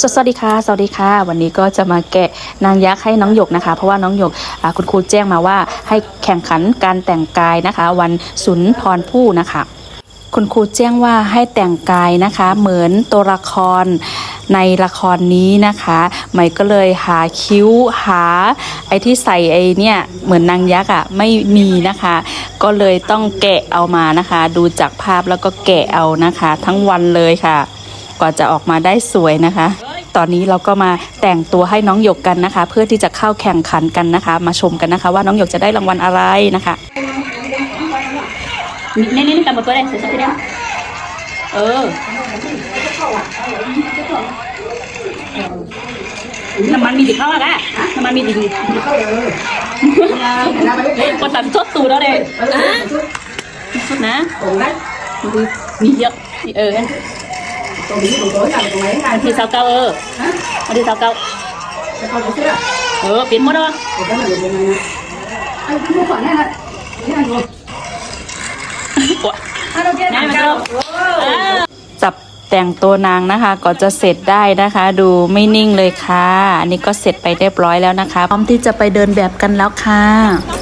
สวัสดีค่ะสวัสดีค่ะ วันนี้ก็จะมาแกะนางยักษ์ให้น้องหยกนะคะ เพราะว่าน้องหยกคุณครูแจ้งมาว่าให้แข่งขันการแต่งกายนะคะ วันสุนทรภู่นะคะ คุณครูแจ้งว่าให้แต่งกายนะคะ เหมือนตัวละครในละครนี้นะคะใหม่ก็เลยหาคิ้วหา ไอ้ที่ใส่ไอ้เนี่ยเหมือนนางยักษ์อะไม่มีนะคะ ก็เลยต้องแกะเอามานะคะ ดูจากภาพแล้วก็แกะเอานะคะ ทั้งวันเลยค่ะ กว่าจะออกมาได้สวยนะคะ ตอนนี้เราก็มาแต่งตัวให้น้องหยกกันนะคะ เพื่อที่จะเข้าแข่งขันกันนะคะ มาชมกันนะคะ ว่าน้องหยกจะได้รางวัลอะไรนะคะนี่นี่นี่กันหมดตัวเลยเสร็จสักทีเดียวเออน้ำมันมีติดเข้าอะกะน้ำมันมีติดก็ตัดทดตูแล้วเลยสุดนะมีเยอะเออ วันที่สาวเก้าเออวันที่สาวเก้าเออเปลี่ยนหมดแล้วจับแต่งตัวนางนะคะ ก็จะเสร็จได้นะคะ ดูไม่นิ่งเลยค่ะ อันนี้ก็เสร็จไปเรียบร้อยแล้วนะคะ พร้อมที่จะไปเดินแบบกันแล้วค่ะ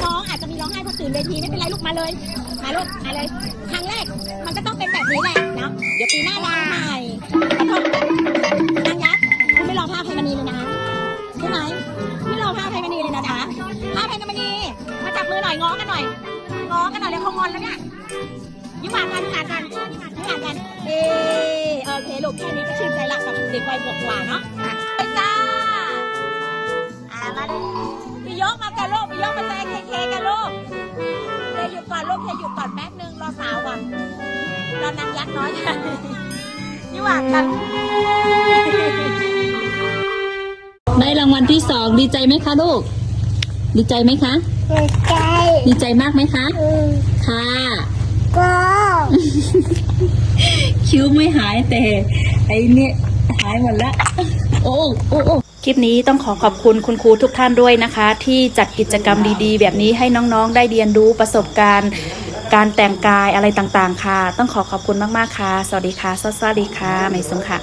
น้องๆอาจจะมีร้องไห้เพราะตื่นเวทีไม่เป็นไรลูกมาเลยมา ลูกมาเลยครั้งแรกมันก็ต้องเป็นแบบนี้แหละเนาะเดี๋ยวปีหน้าลองใหม่ขอโทษนางยักษ์คุณไม่รอภาพไพมณีเลยนะใช่ไหมไม่รอภาพไพมณีเลยนะจ๊ะภาพไพมณีมาจับมือหน่อยง้อกันหน่อยง้อกันหน่อยเลยเขางอนแล้วเนี่ยยิ้มหวานกันยิ้มหวานกันยิ้มหวานกันเออโอเคลูกแค่นี้ก็ชื่นใจละกับเด็กวัยบวกกว่าเนาะ รอนางยักษ์น้อยกันยี่หวานกัน ได้รางวัลที่สองดีใจไหมคะลูก ดีใจไหมคะใจ ดีใจมากไหมคะอืมค่ะก็คิ้วไม่หายแต่ไอ้เนี่ยหายหมดแล้วโอ้โอ้โอ้คลิปนี้ต้องขอขอบคุณคุณครูทุกท่านด้วยนะคะ ที่จัดกิจกรรมดีๆ แบบนี้ให้น้องๆได้เรียนรู้ประสบการณ์ การแต่งกายอะไรต่างๆ ค่ะ ต้องขอขอบคุณมากๆค่ะ สวัสดีค่ะสวัสดีค่ะ ไม่สงค่ะ